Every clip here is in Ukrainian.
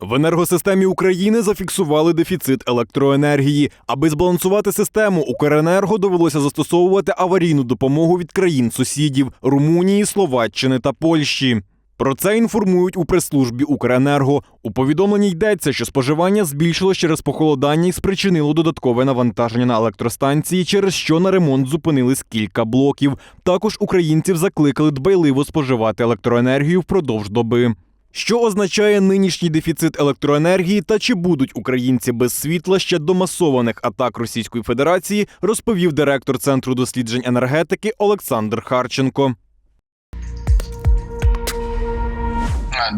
В енергосистемі України зафіксували дефіцит електроенергії. Аби збалансувати систему, Укренерго довелося застосовувати аварійну допомогу від країн-сусідів Румунії, Словаччини та Польщі. Про це інформують у прес-службі Укренерго. У повідомленні йдеться, що споживання збільшилось через похолодання і спричинило додаткове навантаження на електростанції, через що на ремонт зупинились кілька блоків. Також українців закликали дбайливо споживати електроенергію впродовж доби. Що означає нинішній дефіцит електроенергії та чи будуть українці без світла ще до масованих атак Російської Федерації, розповів директор Центру досліджень енергетики Олександр Харченко.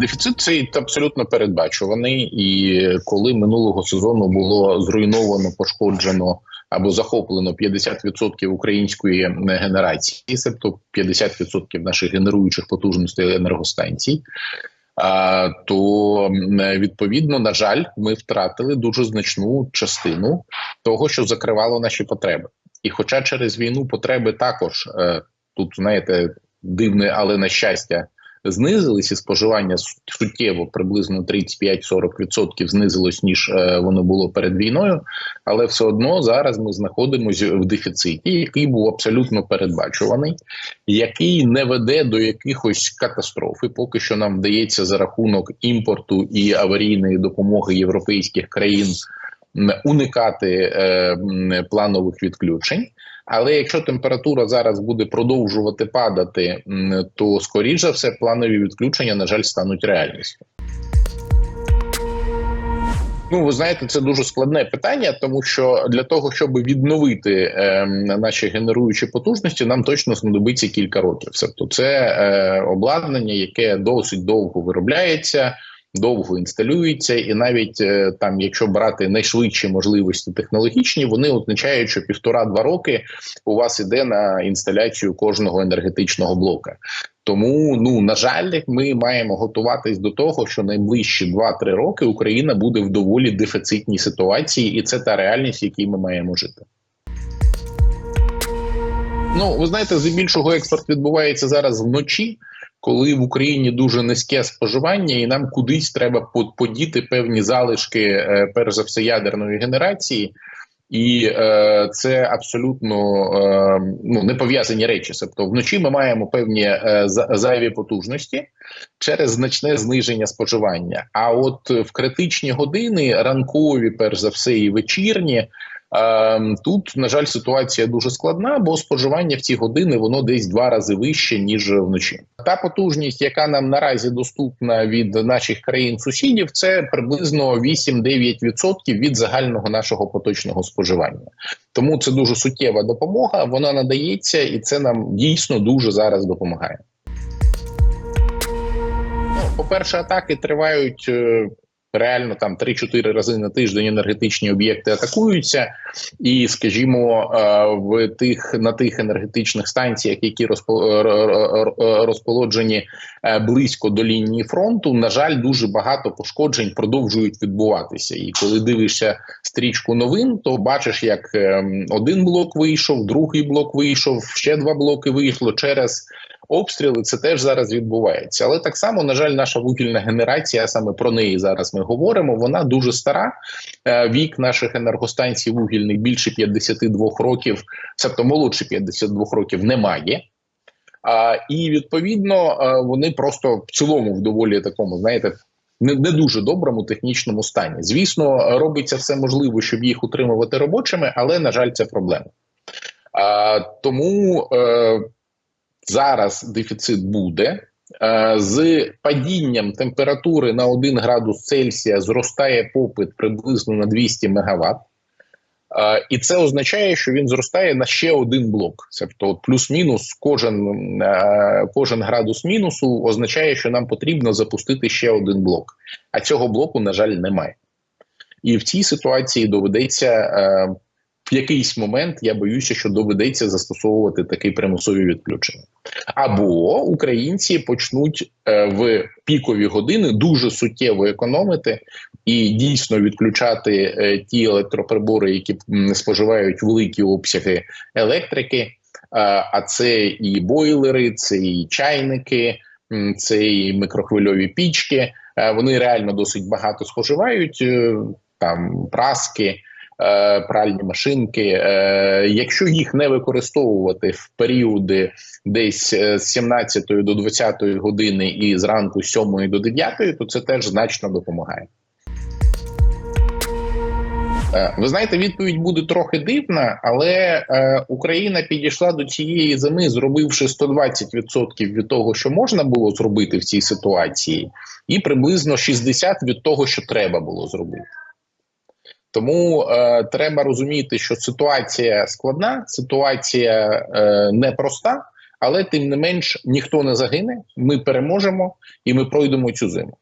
Дефіцит цей абсолютно передбачуваний, і коли минулого сезону було зруйновано, пошкоджено або захоплено 50% української генерації, тобто 50% наших генеруючих потужностей енергостанцій. То відповідно, на жаль, ми втратили дуже значну частину того, що закривало наші потреби. І, хоча через війну потреби також е, тут знаєте дивне, але на щастя знизились і споживання суттєво приблизно 35-40% знизилось ніж е, воно було перед війною, але все одно зараз ми знаходимося в дефіциті, який був абсолютно передбачуваний, який не веде до якихось катастроф. І Поки що нам вдається за рахунок імпорту і аварійної допомоги європейських країн уникати е, планових відключень. Але якщо температура зараз буде продовжувати падати, то скоріш за все планові відключення на жаль стануть реальністю. Ну, ви знаєте, це дуже складне питання, тому що для того, щоб відновити е, наші генеруючі потужності, нам точно знадобиться кілька років. Тобто, це е, обладнання, яке досить довго виробляється довго інсталюється, і навіть е, там, якщо брати найшвидші можливості технологічні, вони означають, що півтора-два роки у вас іде на інсталяцію кожного енергетичного блока. Тому ну на жаль, ми маємо готуватись до того, що найближчі 2-3 роки Україна буде в доволі дефіцитній ситуації, і це та реальність, в якій ми маємо жити. Ну, ви знаєте, здебільшого експорт відбувається зараз вночі коли в Україні дуже низьке споживання, і нам кудись треба подіти певні залишки, е, перш за все, ядерної генерації. І е, це абсолютно е, ну не пов'язані речі. Тобто вночі ми маємо певні е, зайві потужності через значне зниження споживання. А от в критичні години ранкові, перш за все, і вечірні, тут на жаль ситуація дуже складна, бо споживання в ці години воно десь два рази вище ніж вночі. Та потужність, яка нам наразі доступна від наших країн-сусідів, це приблизно 8-9% від загального нашого поточного споживання. Тому це дуже суттєва допомога. Вона надається, і це нам дійсно дуже зараз допомагає. По перше, атаки тривають е, реально там 3-4 рази на тиждень енергетичні об'єкти атакуються, і скажімо, е, в тих на тих енергетичних станціях, які розположені е, близько до лінії фронту, на жаль, дуже багато пошкоджень продовжують відбуватися. І коли дивишся стрічку новин, то бачиш, як ем, один блок вийшов, другий блок вийшов, ще два блоки вийшло через обстріли. Це теж зараз відбувається. Але так само, на жаль, наша вугільна генерація, саме про неї зараз ми говоримо. Вона дуже стара. Е, вік наших енергостанцій вугільних більше 52 років, тобто молодше 52 років немає. А, І відповідно е, вони просто в цілому в доволі такому, знаєте, не не дуже доброму технічному стані. Звісно, робиться все можливе, щоб їх утримувати робочими, але на жаль, це проблема. А, Тому е, зараз дефіцит буде. Е, з падінням температури на 1 градус Цельсія зростає попит приблизно на 200 МВт. Е, і це означає, що він зростає на ще один блок. Тобто, плюс-мінус, кожен е, кожен градус мінусу означає, що нам потрібно запустити ще один блок. А цього блоку, на жаль, немає. І в цій ситуації доведеться в якийсь момент я боюся, що доведеться застосовувати такі примусові відключення, або українці почнуть е, в пікові години дуже суттєво економити і дійсно відключати е, ті електроприбори, які споживають великі обсяги електрики. Е, а це і бойлери, це і чайники, це і микрохвильові пічки. Вони реально досить багато споживають там праски. Е, Пральні машинки, Е, якщо їх не використовувати в періоди десь е, з 17 до 20 години і зранку з 7 до 9, то це теж значно допомагає. Ви знаєте, відповідь буде трохи дивна, але Україна підійшла до цієї зими, зробивши 120% від того, що можна було зробити в цій ситуації, і приблизно 60% від того, що треба було зробити. Тому е, треба розуміти, що ситуація складна, ситуація е, непроста, але тим не менш ніхто не загине. Ми переможемо і ми пройдемо цю зиму.